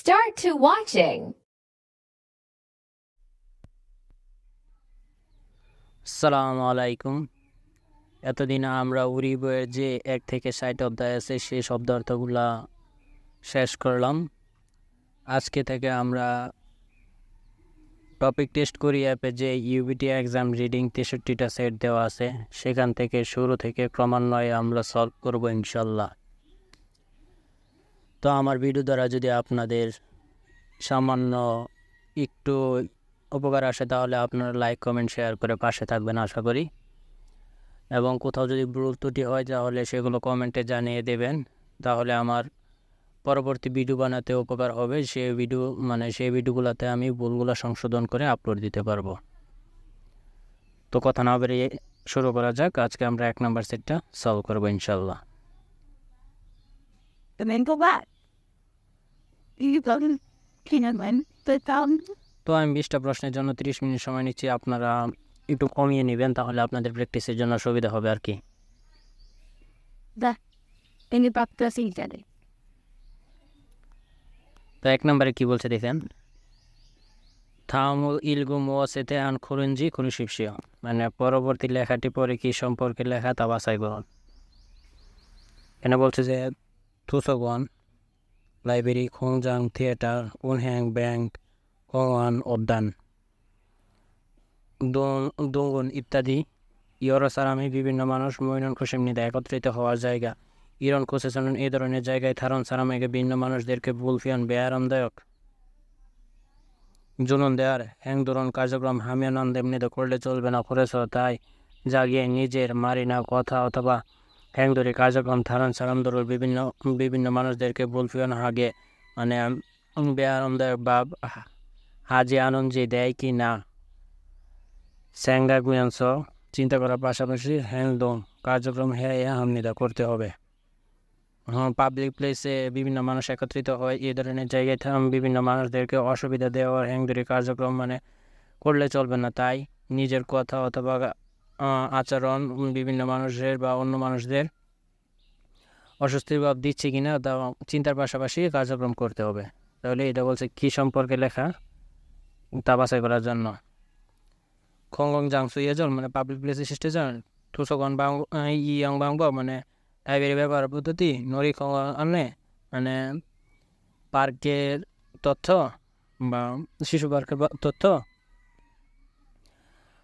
Start to watching. আসসালামু আলাইকুম এতদিন আমরা উড়ি বইয়ের যে এক থেকে ষাট অধ্যায় আছে সেই শব্দ অর্থগুলা শেষ করলাম। আজকে থেকে আমরা টপিক টেস্ট করি অ্যাপে যে ইউবিটি এক্সাম রিডিং তেষট্টিটা সেট দেওয়া আছে, সেখান থেকে শুরু থেকে ক্রমান্বয়ে আমরা সলভ করব ইনশাল্লাহ। তো আমার ভিডিও দ্বারা যদি আপনাদের সামান্য একটু উপকার আসে, তাহলে আপনারা লাইক কমেন্ট শেয়ার করে পাশে থাকবেন, আশা করি। এবং কোথাও যদি ভুল ত্রুটি হয়, তাহলে সেগুলো কমেন্টে জানিয়ে দেবেন। তাহলে আমার পরবর্তী ভিডিও বানাতে উপকার হবে। সেই ভিডিও মানে সেই ভিডিওগুলোতে আমি ভুলগুলো সংশোধন করে আপলোড দিতে পারব। তো কথা না বেরিয়ে শুরু করা যাক। আজকে আমরা এক নাম্বার সেটটা সলভ করব ইনশাল্লাহ and then go back. You go to Kinnaman, but um, তো আমি বিশটা প্রশ্নের জন্য তিরিশ মিনিট সময় নিচ্ছি। আপনারা একটু কমিয়ে নেবেন তাহলে আপনাদের প্র্যাকটিসের জন্য সুবিধা হবে আর কি. তো এক নম্বরে কি বলছে দেখেন? থামুল ইলগু মোয়াসেতে আন খুরুঞ্জি খুরুশিপসিও মানে পরবর্তী লেখাটি পরে কি সম্পর্কে লেখা তা বাছাই করুন। এখানে বলছে যে থুসগন লাইব্রেরি খোংজাং থিয়েটার উনহ্যাং ব্যাংক কোয়ান উদ্যান দুঙ্গুন ইত্যাদি। ইয়রসারামে বিভিন্ন মানুষ মৈনন খুশিমনিতে একত্রিত হওয়ার জায়গা। ইরন কোসেসন এই ধরনের জায়গায় থারণ সারামেকে ভিন্ন মানুষদেরকে বুলফিয়ান বেআরামদায়ক। জুনুন দেয়ার হ্যাং ধরন কার্যক্রম হামিয়ানন্দ এমনিতে করলে চলবে না করেছ তাই জাগিয়ে নিজের মারি না কথা অথবা ধরে কার্যক্রম থারণ সারাম ধরুন বিভিন্ন বিভিন্ন মানুষদেরকে বুলফিয়ান হাগে মানে বেআরামদায়ক বা হাজি আনন্দ যে দেয় কি না? স্যাংরা গুয়াংস চিন্তা করার পাশাপাশি হ্যাংদং কার্যক্রম হ্যাঁ হামনিদা করতে হবে। পাবলিক প্লেসে বিভিন্ন মানুষ একত্রিত হয় এই ধরনের জায়গায় বিভিন্ন মানুষদেরকে অসুবিধা দেওয়ার হ্যাংদুরি কার্যক্রম মানে করলে চলবে না, তাই নিজের কথা অথবা আচরণ বিভিন্ন মানুষের বা অন্য মানুষদের অস্বস্তির ভাব দিচ্ছে কিনা তা চিন্তার পাশাপাশি কার্যক্রম করতে হবে। তাহলে এটা বলছে কি সম্পর্কে লেখা? তা বাছাই করার জন্য। খংগং জাংসু ইয়েজল মানে পাবলিক প্লেসে সৃষ্টি যান থুসকন বাং ইয়াং বাংব মানে লাইব্রেরি ব্যবহার পদ্ধতি, নরি খং আনে মানে পার্কের তথ্য বা শিশু পার্কের তথ্য।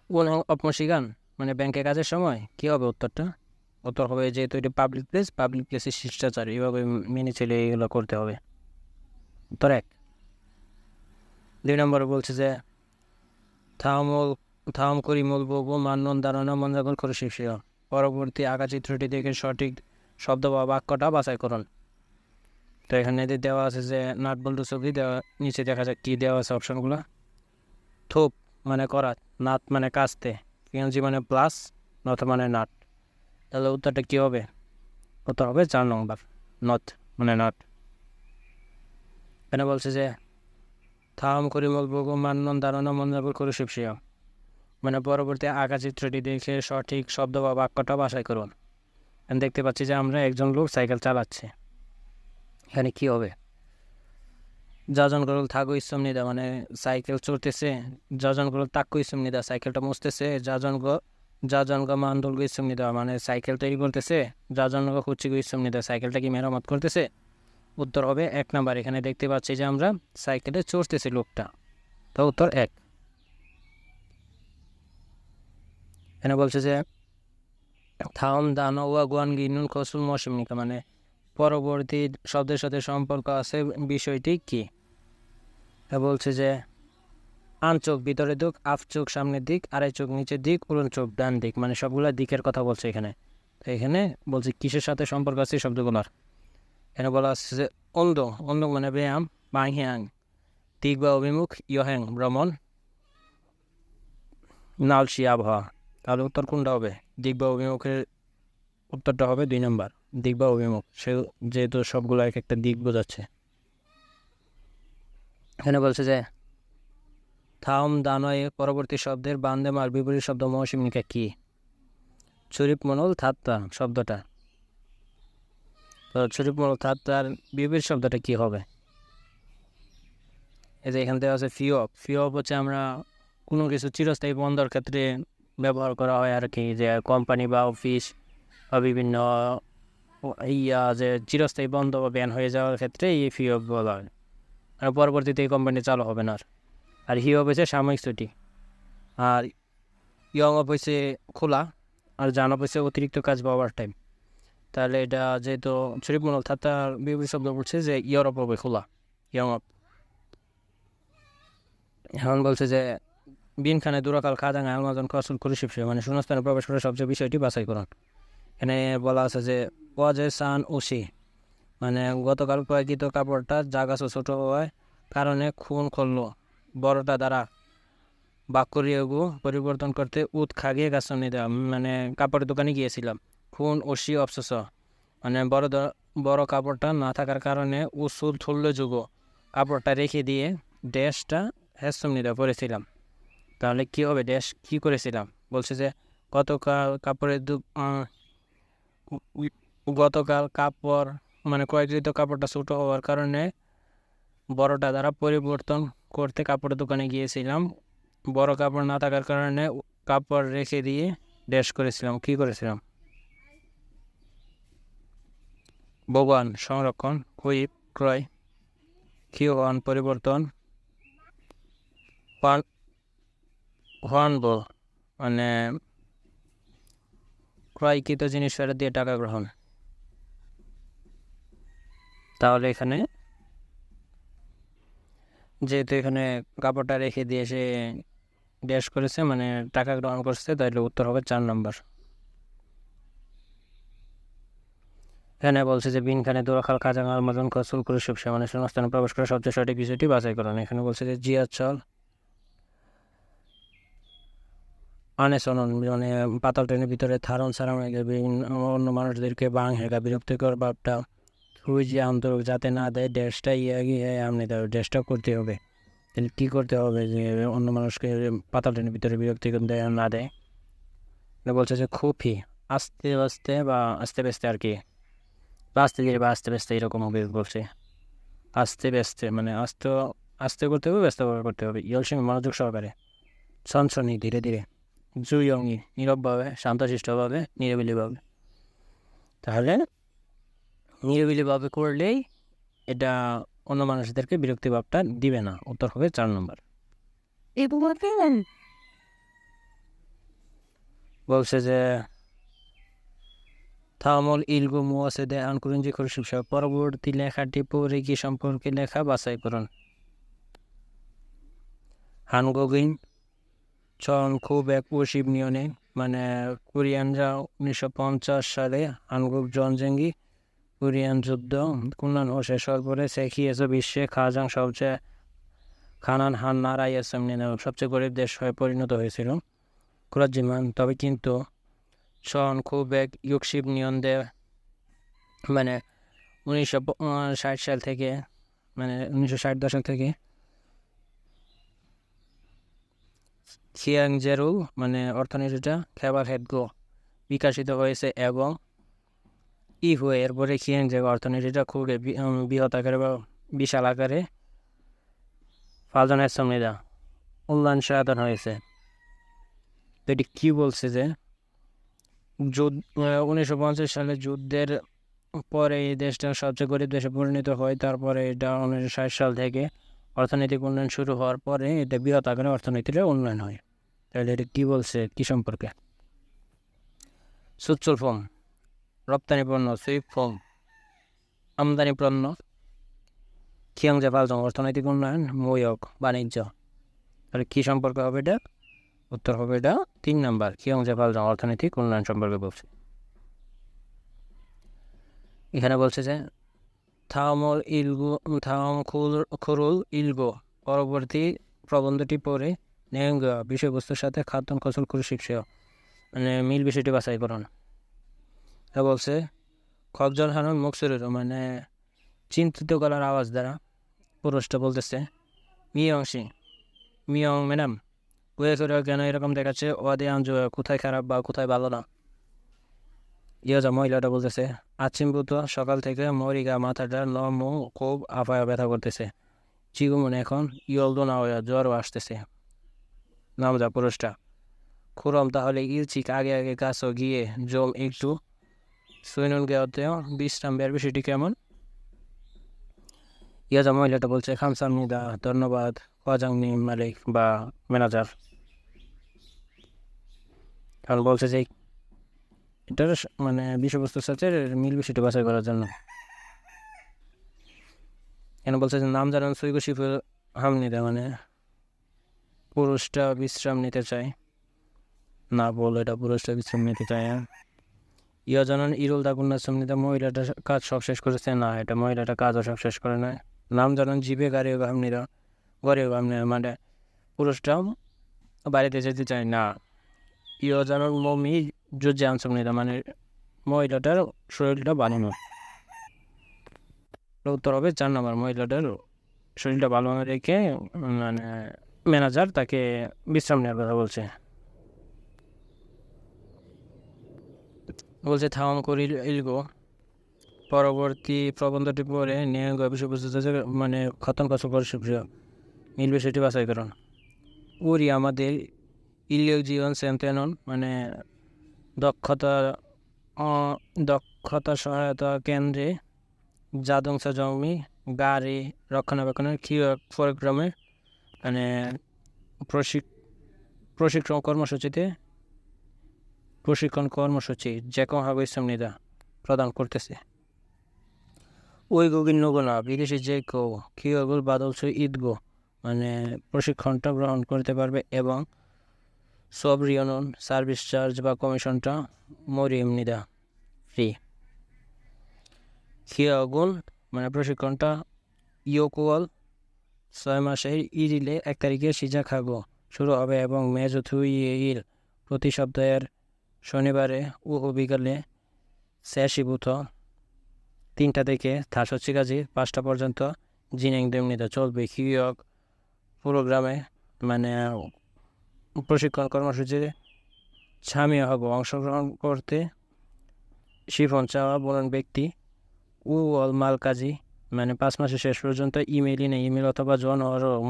কোন অপমসিগান মানে ব্যাংকে কাজের সময়? কী হবে উত্তরটা? উত্তর হবে যেহেতু এটি পাবলিক প্লেস পাবলিক প্লেসের শিষ্টাচার, এইভাবে মেনে চলে এগুলো করতে হবে। উত্তর এক। দুই নম্বরে বলছে যে, থামল, থাম করি মূল বলব মান্যন ধারণা মঞ্জাগল করে শিষ্য পরবর্তী আঁকা চিত্রটি দেখে সঠিক শব্দ বা বাক্যটা বাছাই করুন। তো এখানে এদের দেওয়া আছে যে, নাট বল্টু ছবি দেওয়া, নিচে দেখা যায় কী দেওয়া আছে অপশনগুলো থুপ মানে করা, নাট মানে কাস্তে। পিএনজি মানে প্লাস নথ মানে নাট তাহলে উত্তরটা কী হবে? উত্তর হবে চার নম্বর নথ মানে নট এখানে বলছে যে, থাম করি বলব মান্যন ধারণা মঞ্জাগল করে শিবশিয়া মানে পরবর্তী আঁকা চিত্রটি দেখে সঠিক শব্দ বা বাক্যটা বাছাই করুন। দেখতে পাচ্ছি যে আমরা একজন লোক সাইকেল চালাচ্ছে। এখানে কী হবে? যজন করল থাকো ইসম নিদা মানে সাইকেল চড়তেছে যজন করল তাক্কু ইসম নিদা সাইকেলটা মুছতেছে, যাজন গো যাজন গো মান্দল গো ইসম নিদা মানে সাইকেল তৈরি করতেছে, যাজন গো কুচি গো ইসম নিদা সাইকেলটা কি মেরামত করতেছে? উত্তর হবে এক নাম্বার, এখানে দেখতে পাচ্ছি যে আমরা সাইকেলে চড়তেছি লোকটা। তো উত্তর এক। এখানে বলছে যে, থাম দানো ওয়া গুয়ান গিনুন কসুল মৌসুমিকা মানে পরবর্তী শব্দের সাথে সম্পর্ক আছে বিষয়টি কি? বলছে যে, আন চোখ ভিতরে দিক, আফ চোখ সামনের দিক আড়াই চোখ নিচের দিক, উড়ন চোখ ডান দিক মানে সবগুলা দিকের কথা বলছে এখানে। তো এখানে বলছে কিসের সাথে সম্পর্ক আছে শব্দগুলোর? এখানে বলা আছে যে, অন্ধ অন্ধ মানে ব্যায়াম বাং হ্যাং দিক বা অভিমুখ ইয়হ্যাং ভ্রমণ নালসি আবহাওয়া তাহলে উত্তর কোনটা হবে? দিক বা অভিমুখের উত্তরটা হবে দুই নম্বর। দিক বা অভিমুখ। সে যেহেতু সবগুলো এক একটা দিক বোঝাচ্ছে। এখানে বলছে যে, থাম দানয় পরবর্তী শব্দের বান্দে মার বিপরীত শব্দ মৌসুমিকা কি? চরিপ মনল থাত্তা শব্দটা। তো চরিপ মনল থাত্তার বিপরীত শব্দটা কি হবে? এই যে এখান থেকে আছে ফি ফিওপ হচ্ছে আমরা কোনো কিছু চিরস্থায়ী বন্ধর ক্ষেত্রে ব্যবহার করা হয় আর কি। যে কোম্পানি বা অফিস বা বিভিন্ন ইয়া যে চিরস্থায়ী বন্ধ বা ব্যান হয়ে যাওয়ার ক্ষেত্রে এই ফি অফ বলা হয়। আর পরবর্তীতে এই কোম্পানি চালু হবে না আর। হি অফ হচ্ছে সাময়িক ছুটি। আর ইয়ং অফ হচ্ছে খোলা। আর জান অফ হচ্ছে অতিরিক্ত কাজ বা ওভার টাইম তাহলে এটা যেহেতু শরীফ থাতার বিবৃতি শব্দ বলছে যে ইউরোপ হবে খোলা ইয়ং অফ এখন বলছে যে বিন খানে দুরাকাল খাজাঙ্গা আলমাজন কসুল কুরিশিপ মানে শূন্যস্থানে প্রবেশ করে সবচেয়ে বিষয়টি বাছাই করুন। এখানে বলা আছে যে ওয়াজে সান ওসি মানে গতকাল প্রয়োগিত কাপড়টা জাগাছ ছোট হওয়ায় কারণে খুন করল বড়টা দ্বারা। বাক্যরিয়গু পরিবর্তন করতে উৎ খাগিয়ে গাছ নিতে মানে কাপড়ের দোকানে গিয়েছিলাম। খুন ওসি অবসস মানে বড় বড় কাপড়টা না থাকার কারণে উসুল থুল্য যুগ। কাপড়টা রেখে দিয়ে ড্যাশটা হ্যাসম নিতে পরেছিলাম তাহলে কী হবে ড্যাশ? কী করেছিলাম? বলছে যে, গতকাল কাপড়ের দু গতকাল কাপড় মানে ক্রয়কৃত কাপড়টা ছোটো হওয়ার কারণে বড়টা দ্বারা পরিবর্তন করতে কাপড়ের দোকানে গিয়েছিলাম। বড় কাপড় না থাকার কারণে কাপড় রেখে দিয়ে ড্যাশ করেছিলাম। কী করেছিলাম? ভগবান সংরক্ষণ হুইপ ক্রয় ক্ষীয়ন পরিবর্তন পান হর্নবল মানে ক্রয়কৃত জিনিস ফেরত দিয়ে টাকা গ্রহণ। তাহলে এখানে যেহেতু এখানে কাপড়টা রেখে দিয়ে সে ড্যাশ করেছে মানে টাকা গ্রহণ করছে, তাহলে উত্তর হবে চার নম্বর। এখানে বলছে যে, বিন খানে দোরাখাল কাজাং আলমাজন কসুল করে সুবসে মানে শূন্যস্থানে প্রবেশ করে সবচেয়ে সঠিক বিষয়টি বাছাই করেন। এখানে বলছে যে জিয়াচল অনেসনন মানে পাতাল ট্রেনের ভিতরে থারণ বিভিন্ন অন্য মানুষদেরকে বাং হেগা বিরক্তিকর ভাবটা যে আন্তরিক যাতে না দেয় ড্রেসটা ইয়ে গিয়ে আপনি তার ড্যাশটা করতে হবে। তাহলে কী করতে হবে যে, অন্য মানুষকে পাতাল ট্রেনের ভিতরে বিরক্তি দেয় না দেয়? বলছে যে খুবই আস্তে আস্তে বা আস্তে ব্যস্তে আর কি। বা আস্তে ধীরে বা আস্তে ব্যস্তে এরকম হবে বলছে। আস্তে ব্যস্তে মানে আস্তে আস্তে করতে হবে, ব্যস্ত করতে হবে। ইয়ল সঙ্গে মনোযোগ সহকারে। সনসনি ধীরে ধীরে। জুয়ঙ্গি নীরবভাবে, শান্তশিষ্টভাবে, নিরিবিলিভাবে। তাহলে নিরিবিলিভাবে করলেই এটা অন্য মানুষদেরকে বিরক্তি ভাবটা দিবে না। উত্তর হবে চার নম্বর। বলছে যে থামল ইলগু মুয়াসেদে আনকুরঞ্জি খুরশিব সাহেব পরবর্তী লেখাটি পরে কি সম্পর্কে লেখা বাছাই করুন। হানগোগিন চন খুব এক পশিব নিয়নে মানে কোরিয়ানরা উনিশশো পঞ্চাশ সালে হানগুক জনজেঙ্গি কোরিয়ান যুদ্ধ কুনান ও শেষ হওয়ার পরে শেখিয়েছে বিশ্বে খাজাং সবচেয়ে খানান হান নারাই সামনে সবচেয়ে গরিব দেশ হয়ে পরিণত হয়েছিল কুরাজিমান তবে কিন্তু সন খুব এক ইউকশিপ নিয়ন্দে মানে উনিশশো ষাট সাল থেকে মানে উনিশশো ষাট দশক থেকে খিয়াং জেরু মানে অর্থনীতিটা খেবার হেডগো বিকাশিত হয়েছে এবং ই হয়ে এরপরে খিয়াং জেগো অর্থনীতিটা খুবই বৃহৎ আকারে বা বিশাল আকারে ফালজনের সমিদা উন্নয়ন সাধন হয়েছে। তো এটি কী বলছে যে যুদ্ধ উনিশশো পঞ্চাশ সালে যুদ্ধের পরে এই দেশটা সবচেয়ে গরিব দেশে পরিণত হয়, তারপরে এটা উনিশশো ষাট সাল থেকে অর্থনৈতিক উন্নয়ন শুরু হওয়ার পরে এটা বৃহৎ আকারে অর্থনীতির উন্নয়ন হয়। তাহলে এটা কী বলছে? কী সম্পর্কে? সুচ্চল ফর্ম। রপ্তানি পণ্য সুইপ ফর্ম আমদানি পণ্য, খিয়াংজা পালজং অর্থনৈতিক উন্নয়ন ময়ক বাণিজ্য। তাহলে কী সম্পর্ক হবে এটা? উত্তর হবে এটা তিন নাম্বার, খিয়াংজা পালজং অর্থনৈতিক উন্নয়ন সম্পর্কে বলছে। এখানে বলছে যে, থামল ইলগু, থাম খুরুল ইলগো, পরবর্তী প্রবন্ধটি পড়ে নেঙ্গ বিষয়বস্তুর সাথে খাদ্যন কৌশল করে শিখছে মানে মিল বিষয়টি বাছাই করুন। তা বলছে খকজল হানুন মকসুরের মানে চিন্তিত করার আওয়াজ দ্বারা পুরুষটা বলতেছে, মিয়ং সিং, মিয়ং ম্যাডাম কুয়ে করে কেন এরকম দেখাচ্ছে? ওয়াদে আঞ্জু কোথায় খারাপ বা কোথায় ভালো না? ইয়োজা মহিলাটা বলতেছে আচিমভূত সকাল থেকে মরিগা মাথাটা লম খুব আফায় ব্যথা করতেছে। চিগুমন এখন ইয়লদো না হয়ে জ্বরও আসতেছে। নাম যা পুরুষটা। খুরম তাহলে ইলচিক আগে আগে কাছ গিয়ে জম একটু সৈনুন গেওয়াতেও বিশ্রাম বের বিষয়টি কেমন? ইয়াজা মহিলাটা বলছে খামসামনিদা ধন্যবাদ খোয়াজাংনি মালিক বা ম্যানেজার। কারণ বলছে যে এটার মানে বিষয়বস্তুর সাথে মিল বিষয়টি বাছাই করার জন্য। কেন বলছে যে, নাম জানান সৈগ শিফুল হামনিদা মানে পুরুষটা বিশ্রাম নিতে চায়। না বল এটা পুরুষটা বিশ্রাম নিতে চায় ইয়া জানান, ইরুল দাগুন্না সামনিদা মহিলাটা কাজ সব শেষ করেছে। না, এটা মহিলাটা কাজও সব শেষ করে না নাম জানান, জিবে গাড়ি হামনিরা গড়ে হামনিরা মানে পুরুষটা বাড়িতে যেতে চায় না। ইয়া জানান, মমি জুজে আনসামনিদা মানে মহিলাটার শরীরটা বানানো উত্তর হবে চার নম্বর, মহিলাটার শরীরটা ভালো রেখে মানে ম্যানেজার তাকে বিশ্রাম নেওয়ার কথা বলছে। বলছে, থাম, করি ইলগো পরবর্তী প্রবন্ধটি পরে নিয়ে যে মানে খতম কাজ করে মিল বিষয়টি বাছাই করুন। উরি আমাদের জীবন সেন্তেনন মানে দক্ষতা দক্ষতা সহায়তা কেন্দ্রে জাদংস জমি, গাড়ি রক্ষণাবেক্ষণের কি প্রোগ্রামে মানে প্রশিক, প্রশিক্ষণ কর্মসূচিতে প্রশিক্ষণ কর্মসূচি যে কোনোভাবে ইসলামনিদা প্রদান করতেছে। ওই গুগিন নগুনা বিদেশি যে কেউ কিয়গুল বাদলস ঈদগো মানে প্রশিক্ষণটা গ্রহণ করতে পারবে এবং সব রিয়নন সার্ভিস চার্জ বা কমিশনটা মরি এমনিদা ফ্রি। খিয়াগুল মানে প্রশিক্ষণটা ইয়োকুয়াল ছয় মাসের ইরিলে এক তারিখে সিজা খাগো শুরু হবে এবং মেজথুই ইল প্রতি সপ্তাহের শনিবারে ও বিকালে বুথ, তিনটা থেকে থার্সি কাজী পাঁচটা পর্যন্ত জিনিং দেমনিতে চলবে। হিয়ক প্রোগ্রামে মানে প্রশিক্ষণ কর্মসূচিতে ছামিয়া হব। অংশগ্রহণ করতে শিফন চাওয়া বলেন ব্যক্তি ও অল মাল কাজী মানে পাঁচ মাসের শেষ পর্যন্ত ইমেইলই নেই ইমেল অথবা জন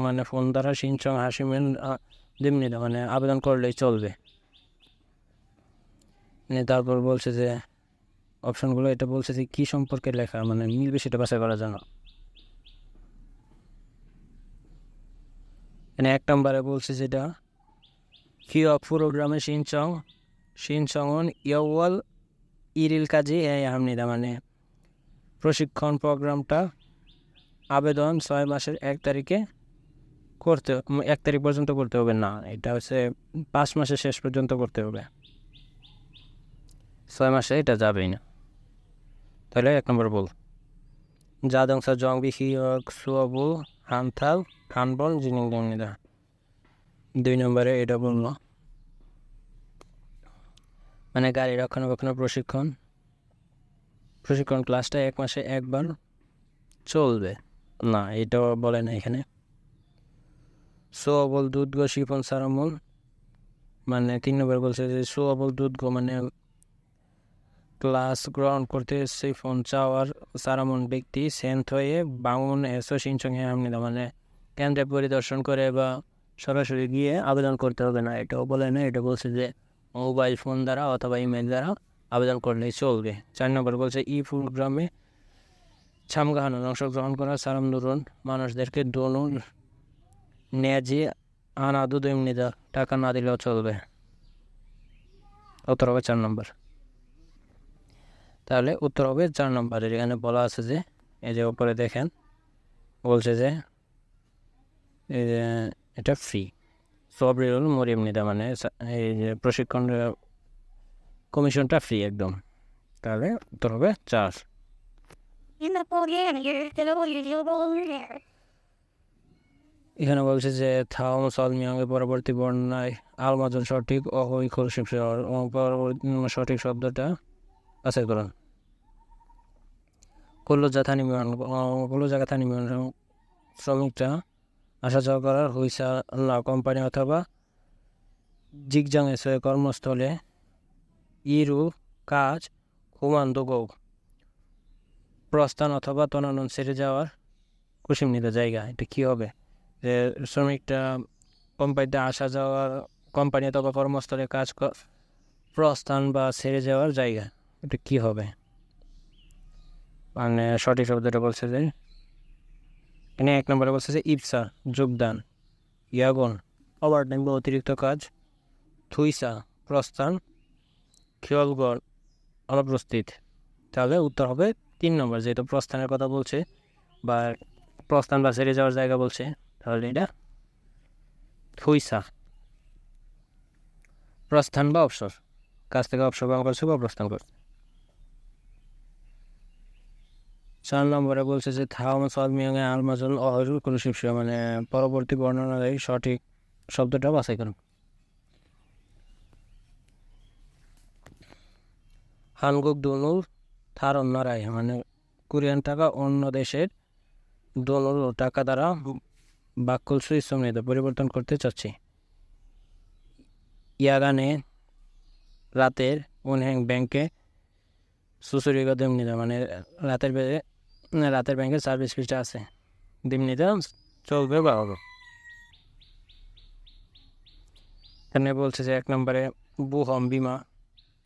মানে ফোন দ্বারা সিনচং হাসিমেন দিমনিতে মানে আবেদন করলেই চলবে। তারপর বলছে যে অপশনগুলো এটা বলছে যে, কী সম্পর্কে লেখা মানে মিলবে সেটা বাছাই করার জন্য। মানে এক নম্বরে বলছে যেটা কি অফ প্রোগ্রামে সিনচং সিনচংন ইয়াওয়াল ইরিল কাজে এই আমনিদা মানে প্রশিক্ষণ প্রোগ্রামটা আবেদন ছয় মাসের এক তারিখে করতে, এক তারিখ পর্যন্ত করতে হবে না, এটা হচ্ছে পাঁচ মাসের শেষ পর্যন্ত করতে হবে। ছয় মাসে এটা যাবেই না। তাহলে এক নম্বর বল। জাদংসা জং বিহি সুয়াবু হানথাল হানবল জিনিং দমনিদা দুই নম্বরে এটা বলল মানে গাড়ি রক্ষণাবেক্ষণ প্রশিক্ষণ। প্রশিক্ষণ ক্লাসটা এক মাসে একবার চলবে। না, এটাও বলে না এখানে। সোয়াবল দুধ গো শিফন সারামল মানে তিন নম্বর বলছে যে সোয়াবল দুধ গো মানে ক্লাস গ্রহণ করতে সেই ফোন চাওয়ার সারামন ব্যক্তি সেন্ট হয়ে বাঙুন এসো সিনসংহে আমনিদা মানে কেন্দ্রে পরিদর্শন করে বা সরাসরি গিয়ে আবেদন করতে হবে না। এটাও বলে না, এটা বলছে যে মোবাইল ফোন দ্বারা অথবা ইমেল দ্বারা আবেদন করলেই চলবে। চার নম্বর বলছে, ই প্রোগ্রামে ছামগাহানোর অংশগ্রহণ করা সারাম দুরুন মানুষদেরকে দোনুন নেজে আনা এমনিদা টাকা না দিলেও চলবে। উত্তর হবে চার নম্বর। তাহলে উত্তর হবে চার নম্বরের এখানে বলা আছে যে, এই যে উপরে দেখেন, বলছে যে এটা ফ্রি সব রেল মরিয়ম নিদা মানে এই যে প্রশিক্ষণ কমিশনটা ফ্রি একদম। তাহলে উত্তর হবে চার। এখানে বলছে যে থাম সলমিয়াঙ্গে পরবর্তী বর্ণনায় আলমাজন সঠিক পরবর্তী সঠিক শব্দটা আছে করুন। কল্লজা থানি বিমান কল্লজা বিমান শ্রমিকটা আসা যাওয়া করার হইসা না কোম্পানি অথবা জিগজাং কর্মস্থলে ইরু কাজ কুমান্দো গৌ প্রস্থান অথবা তনানন ছেড়ে যাওয়ার কুসুমনিত জায়গা। এটা কী হবে? যে শ্রমিকটা কোম্পানিতে আসা যাওয়া কোম্পানি অথবা কর্মস্থলে কাজ প্রস্থান বা ছেড়ে যাওয়ার জায়গা। এটা কী হবে? মানে সঠিক শব্দটা বলছে যে, এখানে এক নম্বরে বলছে যে ইপসা যোগদান, ইয়াগন ওভারটাইম বা অতিরিক্ত কাজ, থুইসা, প্রস্থান, খেয়ালগড়, অনুপস্থিত। তাহলে উত্তর হবে তিন নম্বর, যেহেতু প্রস্থানের কথা বলছে বা প্রস্থান বা ছেড়ে যাওয়ার জায়গা বলছে, তাহলে এটা থুইসা। প্রস্থান বা অবসর, কাজ থেকে অবসর গ্রহণ করছে বা প্রস্থান করছে। চার নম্বরে বলছে যে থাম সদমিয়ঙে আলমাজন অহরুল কুলশিপস মানে পরবর্তী বর্ণনায় সঠিক শব্দটা বাছাই করুন। হানগুক দনুল থার অন্যরায় মানে কোরিয়ান টাকা অন্য দেশের দনুল টাকা দ্বারা বাক্যল সুইশ্রমিত পরিবর্তন করতে চাচ্ছি। ইয়াগানে রাতের উনহ্যাং ব্যাংকে সুসুরিগা দিমনিদা মানে রাতের বেড়ে রাতের ব্যাংকে সার্ভিস ফিসটা আছে। দিমনিদা চলবে বা হবে এখানে বলছে যে এক নম্বরে বুহম বিমা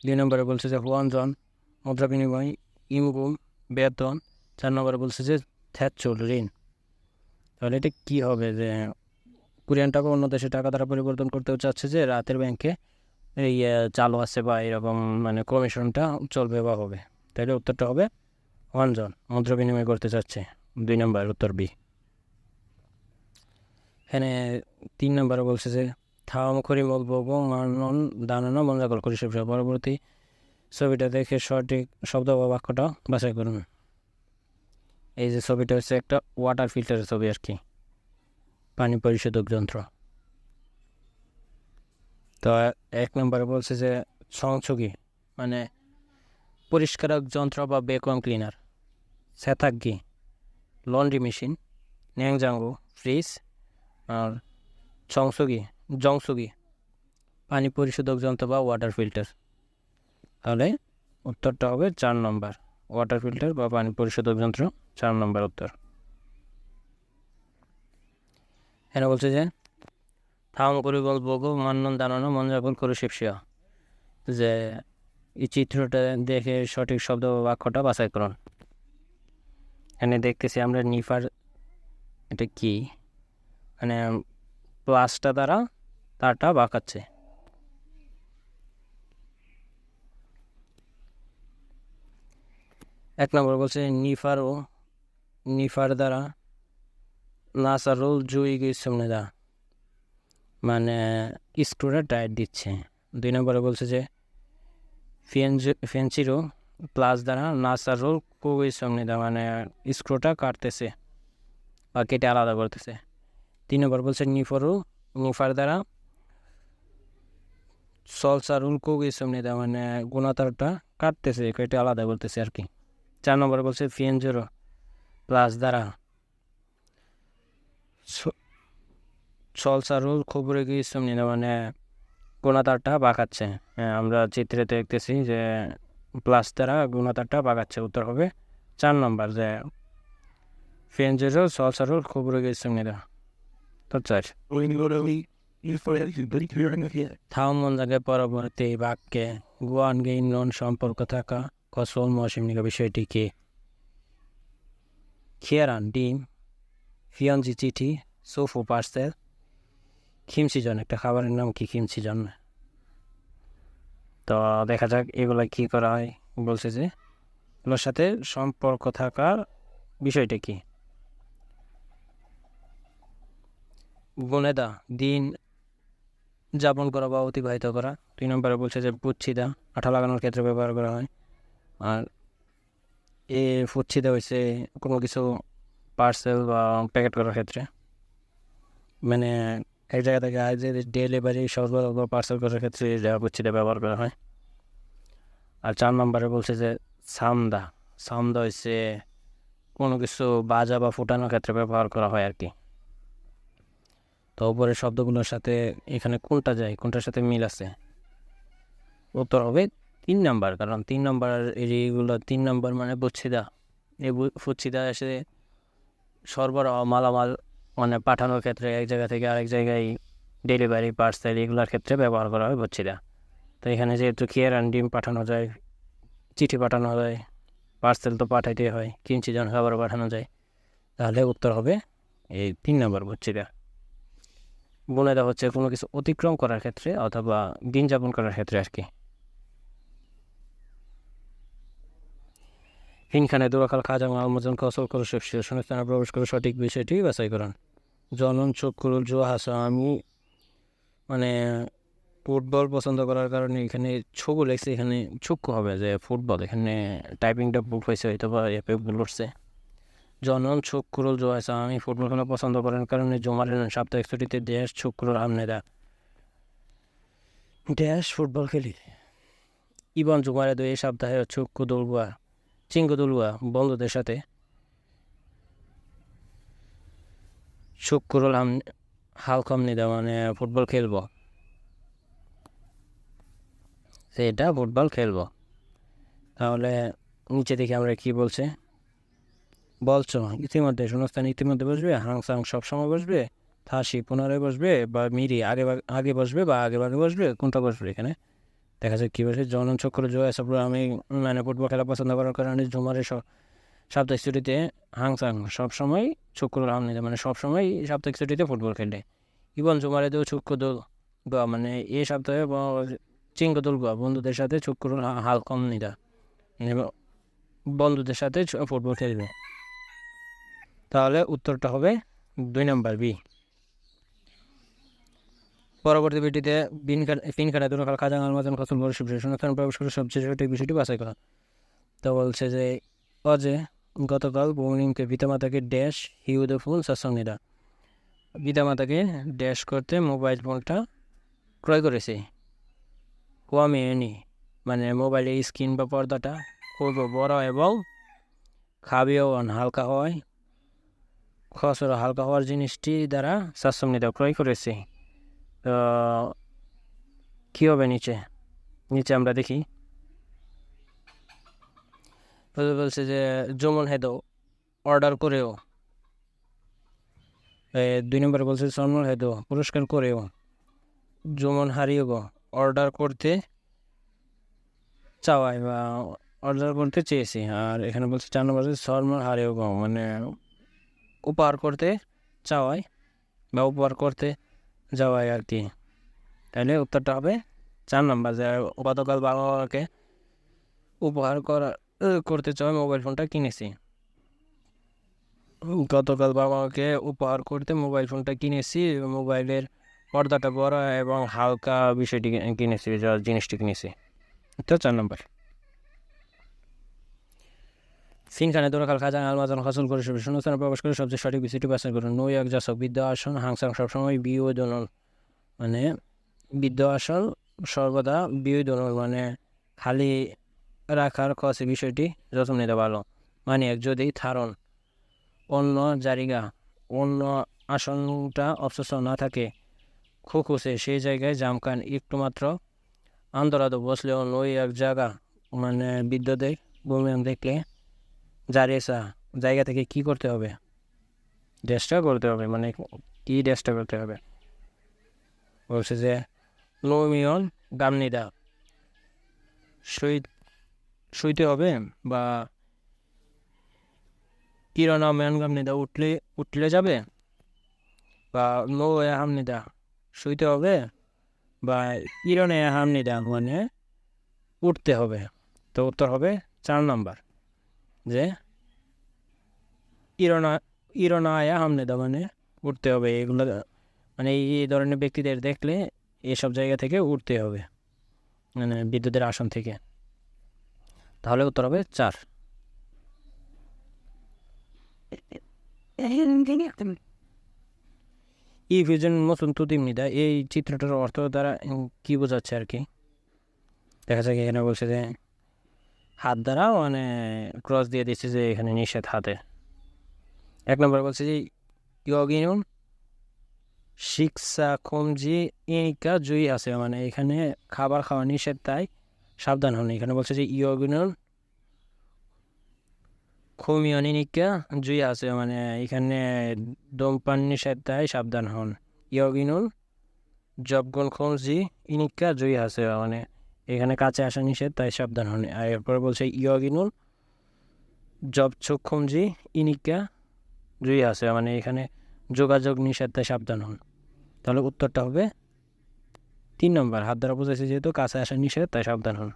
দুই নম্বরে বলছে যে হুয়ানজন মুদ্রা বিনিময় ইমগুম বেতন চার নম্বরে বলছে যে থ্যাচুল ঋণ। তাহলে এটা কী হবে যে কোরিয়ান টাকা অন্য দেশে টাকা দ্বারা পরিবর্তন করতেও চাচ্ছে যে রাতের ব্যাংকে এই চালু আছে বা এরকম মানে কমিশনটা চলবে বা হবে। তাহলে উত্তরটা হবে ওয়ানজন মুদ্রা বিনিময় করতে চাচ্ছে। দুই নম্বর, উত্তর বি। এখানে তিন নম্বরে বলছে যে থাম করি বলব মানন দানানো মঞ্জাকল করি সব পরবর্তী ছবিটা দেখে সঠিক শব্দ বা বাক্যটা বাছাই করুন। এই যে ছবিটা হচ্ছে একটা ওয়াটার ফিল্টারের ছবি আর কি পানি পরিশোধক যন্ত্র। তো এক নম্বরে বলছে যে সংযোগী মানে পরিষ্কারক যন্ত্র বা বেকম ক্লিনার সেতাগ্গি লন্ড্রি মেশিন, ন্যাংজাঙ্গু, ফ্রিজ আর সংসুগি জংসুগি, পানি পরিশোধক যন্ত্র বা ওয়াটার ফিল্টার তাহলে উত্তরটা হবে চার নম্বর। ওয়াটার ফিল্টার বা পানি পরিশোধক যন্ত্র, চার নম্বর উত্তর। এখানে বলছে যে, থাম করি বলব মান্নন দানানো মঞ্জাগল করে শিপসিয়া যে, এই চিত্রটা দেখে সঠিক শব্দ বা বাক্যটা বাছাই করুন। এখানে দেখতেছি আমরা নিফার এটা কি? মানে প্লাসটা দ্বারা তারটা বাঁকাচ্ছে। এক নম্বর বলছে, নিফার ও, নিফার দ্বারা নাসারুল জুই সামনে দা মানে স্ক্রুটা টাইট দিচ্ছে। দুই নম্বরে বলছে যে ফেন্সিরও প্লাস দ্বারা নাসারুল কুই সামনে দা মানে স্ক্রুটা কাটতেছে। বা কেটে আলাদা করতেছে। তিন নম্বর বলছে নিফারু নিফার দ্বারা সলসারুল কুই সামনে দা মানে গুণাতারটা কাটতেছে কেটে আলাদা করতেছে আর কি। চার নম্বর বলছে ফিএনজোরো প্লাস দ্বারা সলসারুল খবরে গিয়েছিলাম না মানে গুণাতারটা বাঁকাচ্ছে। হ্যাঁ, আমরা চিত্রে দেখতেছি যে প্লাস দ্বারা গুণাতারটা বাঁকাচ্ছে উত্তর হবে চার নম্বর যে ফিএনজোরো সলসারুল খবরে গিয়েছিলাম না তো। চার। থাও মন জাগে পরবর্তী বাক্যে গুয়ান গেইন নন সম্পর্ক থাকা কসল মৌসুমিকা বিষয়টি কি? খিয়ারান ডিম ফিয়নজি চিঠি সোফু পার্সেল খিমসিজন একটা খাবারের নাম কি খিমসিজন? তো দেখা যাক এগুলা কি করা হয়। বলছে যে, এগুলোর সাথে সম্পর্ক থাকার বিষয়টা কি? গুনেদা দিন যাপন করা বা অতিবাহিত করা। দুই নম্বরে বলছে যে, পুচ্ছিদা, আঠা লাগানোর ক্ষেত্রে ব্যবহার করা হয়। আর এ ফুচ্ছিদা হয়েছে কোনো কিছু পার্সেল বা প্যাকেট করার ক্ষেত্রে। মানে এক জায়গা থেকে আজ ডেলিভারি সরবরাহ পার্সেল করার ক্ষেত্রে পুচ্ছিদা ব্যবহার করা হয়। আর চার নম্বরে বলছে যে সামদা সামদা হচ্ছে কোনো কিছু বাজা বা ফুটানোর ক্ষেত্রে ব্যবহার করা হয় আর কি তো উপরের শব্দগুলোর সাথে এখানে কোনটা যায়, কোনটার সাথে মিল আছে? উত্তর হবে তিন নাম্বার, কারণ তিন নাম্বার এইগুলো তিন নাম্বার মানে বুচ্ছিদা এই ফুচ্ছিদা এসে সরবরাহ, মালামাল মানে পাঠানোর ক্ষেত্রে এক জায়গা থেকে আরেক জায়গায় ডেলিভারি পার্সেল এগুলোর ক্ষেত্রে ব্যবহার করা হয় বচ্ছিরা তো এখানে যেহেতু খেয়ার অ্যান্ড ডিম পাঠানো যায়, চিঠি পাঠানো যায় পার্সেল তো পাঠাইতে হয়, কিঞ্চি জন খাবার পাঠানো যায়, তাহলে উত্তর হবে এই তিন নম্বর বচ্ছিরা বুনেদা হচ্ছে কোনো কিছু অতিক্রম করার ক্ষেত্রে অথবা দিন যাপন করার ক্ষেত্রে আর কি। হিনখানে দোরাকাল খাজা আলমোজন কসল করে শূন্যস্থানে প্রবেশ করে সঠিক বিষয়টি বাছাই করুন জনন চক্ষুরুল জুয়া হাসা আমি মানে ফুটবল পছন্দ করার কারণে এখানে ছবু লেগছে এখানে চক্ষু হবে যে ফুটবল এখানে টাইপিংটা ভুল হয়েছে হয়তো বা অ্যাপে ভুল উঠছে জনন জুয়া হাসা আমি ফুটবল খেলা পছন্দ করার কারণে জমার সাপ্তাহিক ছুটিতে দেশ চক্ষুরুল আমনেদা দেশ ফুটবল খেলি ইবন জুমারে দুই সপ্তাহে চক্ষু দৌড়ুয়া চিঙ্গু দৌড়ুয়া বন্ধুদের সাথে। শুক্রুল হাম হাল কমনিদা মানে ফুটবল খেলব। সেটা ফুটবল খেলব। তাহলে নিচে দেখি আমরা কি বলছে? বলছো, ইতিমধ্যে শূন্যস্থান ইতিমধ্যে বসবে, হাংসাং সবসময় বসবে থাসি পুনরায় বসবে, বা মিরি আগে আগে বসবে বা আগে ভাগে বসবে, কোনটা বসবে এখানে? দেখা কী বসে জনন চক্র, জয় সব আমি মানে ফুটবল খেলা পছন্দ করার কারণে ঝুমারের সব সাপ্তাহিক ছুটিতে হাংসাং সবসময় চক্র আমনি মানে সবসময় সাপ্তাহিক ছুটিতে ফুটবল খেলে। ইবন দেও চক্র দোল বা মানে এই সপ্তাহে চিঙ্গ দোল গোয়া বন্ধুদের সাথে চক্র হাল কম মানে বন্ধুদের সাথে ফুটবল খেলবে। তাহলে উত্তরটা হবে দুই নম্বর বি। পরবর্তী ভিডিওতে বিন ফিন কাটা দুটো কাল খাজা আলমাজন কসল বড় শুভ শূন্যস্থান প্রবেশ করে সবচেয়ে সঠিক বিষয়টি বাছাই করা। তো বলছে যে, অজে গতকাল বৌনিমকে পিতামাতাকে ড্যাশ হিউদ ফোন সাসঙ্গিদা পিতামাতাকে ড্যাশ করতে মোবাইল ফোনটা ক্রয় করেছে। এনি মানে মোবাইলের স্ক্রিন বা পর্দাটা খুব বড় এবং খাবিও হালকা হয়। খসড়া হালকা হওয়ার জিনিসটি দ্বারা সাসঙ্গিদা ক্রয় করেছে। কী হবে নিচে? নিচে আমরা দেখি। বলছে- যে জমন হেদ অর্ডার করেও। দুই নম্বরে বলছে সলমন হেদ পুরস্কার করেও। জমন হারিয়ে গো অর্ডার করতে চাওয়াই বা অর্ডার করতে চেয়েছি। আর এখানে বলছে, চার নম্বর সলমন হারিয়ে গো মানে উপহার করতে চাওয়াই বা উপহার করতে যাওয়াই আর কি তাহলে উত্তরটা হবে চার নম্বর, যে গতকাল বাবা মাকে উপহার করা করতে চাই মোবাইল ফোনটা কিনেছি। গতকাল বাবা মাকে উপহার করতে মোবাইল ফোনটা কিনেছি, মোবাইলের পর্দাটা বড় এবং হালকা বিষয়টি কিনেছি জিনিসটি কিনেছি। তো চার নম্বর। সিনখানে দোরাকাল খাজা আলমাজন হাসল করে সব শূন্যস্থানে প্রবেশ করে সবচেয়ে সঠিক বিষয়টি বাছাই করুন নৌ এক জাসক বিদ্যা আসন হাংসাং সবসময় বিয়োদনল মানে বিদ্যা আসন সর্বদা বিয়োদনল মানে খালি রাখার কসে বিষয়টি যত্ন নিতে ভালো মানে এক যদি থারণ অন্য জারিগা অন্য আসনটা অবশিষ্ট না থাকে খুকুসে সেই জায়গায় জামকান একটু মাত্র আন্দোলাদ বসলেও নই এক জায়গা মানে বিদ্যুতের ভূমি দেখলে জারিয়েসা জায়গা থেকে কি করতে হবে? ড্রেসটা করতে হবে মানে কি ড্রেসটা করতে হবে? বলছে যে, লোমিয়ন গামনিদা সই শুইতে হবে বা কিরণা ম্যান গামনিদা উঠলে উঠলে যাবে? বা নো হামনিদা শুইতে হবে বা কিরণে হামনিদা মানে উঠতে হবে? তো উত্তর হবে চার নাম্বার। যে ইরনা, ইরনায়া হামনেদা মানে উঠতে হবে, এগুলো মানে এই ধরনের ব্যক্তিদের দেখলে এসব জায়গা থেকে উঠতে হবে মানে বিদ্যুতের আসন থেকে। তাহলে উত্তর হবে চার। ই ভিজন নতুন তুতিমনিদা এই চিত্রটার অর্থ দ্বারা কী বোঝাচ্ছে আর কি? দেখা যায় কি এখানে বলছে যে হাত দ্বারা মানে ক্রস দিয়ে দিচ্ছে যে এখানে নিষেধ হাতে। এক নম্বর বলছে যে, ইয়গিনুন শিক্ষা কমজি ইকা জুই আছে মানে এখানে খাবার খাওয়া নিষেধ, তাই সাবধান হন। এখানে বলছে যে, ইয়গিনুন খুমিয়ন ইনিকা জুই আছে মানে এখানে ধূমপান নিষেধায় সাবধান হন। ইয়গিনুল জবগুন খুমজি ইনিকা জুই আছে মানে এখানে কাছে আসা নিষেধ, তাই সাবধান হন। আর এরপর বলছে, ইয়গিনুল জব চক্ষুমজি ইনিকা জুই আছে। মানে এখানে যোগাযোগ নিষেধ, তাই সাবধান হন। তাহলে উত্তরটা হবে তিন নম্বর। হাত দ্বারা বুঝেছে যেহেতু কাছে আসা নিষেধ, তাই সাবধান হন।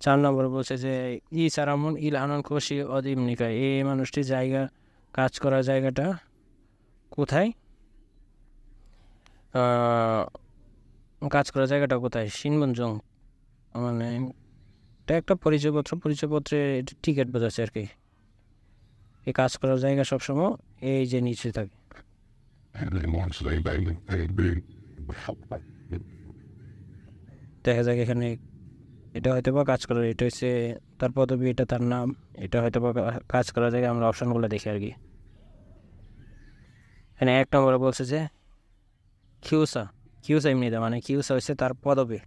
চার নম্বর বলছে যে, ই সারামন ইল আনন খুশি অদিম নিকা এই মানুষটি জায়গা, কাজ করার জায়গাটা কোথায়? কাজ করার জায়গাটা কোথায়? সিনবঞ্জং মানে এটা একটা পরিচয়পত্র, পরিচয়পত্রে টিকিট বোঝাচ্ছে আর কি। এই কাজ করার জায়গা সবসময় এই যে নিচে থাকে। দেখা যায় এখানে এটা হয়তো বা কাজ করার, এটা হচ্ছে তার পদবি, এটা তার নাম, এটা হয়তো বা কাজ করার জায়গায় আমরা অপশানগুলো দেখি আর কি। এখানে এক নম্বরে বলছে যে কিউসা কিউসা এমনি দেয় মানে কিউসা হচ্ছে তার পদবি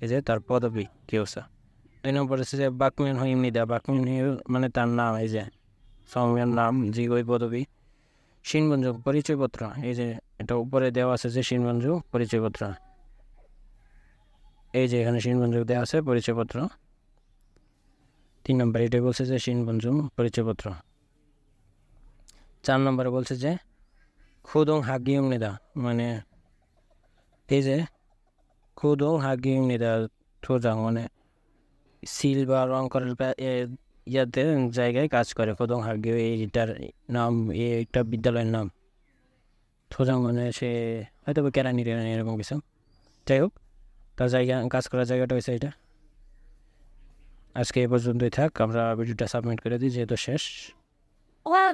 এই যে তার পদবি কিউসা দুই নম্বর হচ্ছে যে বাকমিয়ান হয় এমনি দেয় বাকমিয়ান মানে তার নাম এই যে সৌম্যার নাম জিগই পদবি সিনবঞ্জু পরিচয়পত্র এই যে এটা উপরে দেওয়া আছে যে সিনবঞ্জু পরিচয়পত্র এই যে এখানে সিনবঞ্জু দেওয়া আছে পরিচয়পত্র তিন নম্বর এটাই বলছে যে সিনবঞ্জু পরিচয়পত্র চার নম্বরে বলছে যে খুদং হাগিয়ং নিদা মানে এই যে নিদা থোজাং মানে সিল বা রং করার ইয়াতে জায়গায় কাজ করে খুদং হাগিও এইটার নাম এইটা বিদ্যালয়ের নাম থোজাং মানে সে হয়তো কেরানি টেরানি এরকম কিছু যাই হোক তার জায়গা কাজ করার জায়গাটা হয়েছে এটা আজকে এ পর্যন্তই থাক আমরা ভিডিওটা সাবমিট করে দিই যেহেতু শেষ Well,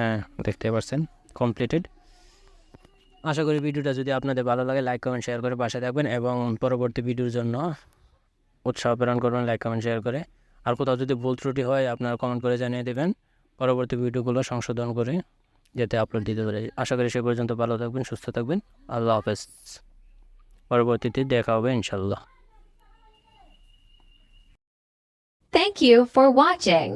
হ্যাঁ দেখতে পাচ্ছেন কমপ্লিটেড আশা করি ভিডিওটা যদি আপনাদের ভালো লাগে লাইক কমেন্ট শেয়ার করে পাশে থাকবেন এবং পরবর্তী ভিডিওর জন্য উৎসাহ প্রেরণ করবেন লাইক কমেন্ট শেয়ার করে। আর কোথাও যদি ভুল ত্রুটি হয়, আপনারা কমেন্ট করে জানিয়ে দেবেন। পরবর্তী ভিডিওগুলো সংশোধন করে যাতে আপলোড দিতে পারে। আশা করি সে পর্যন্ত ভালো থাকবেন, সুস্থ থাকবেন। আল্লাহ হাফেজ। পরবর্তীতে দেখা হবে ইনশাল্লাহ Thank you for watching.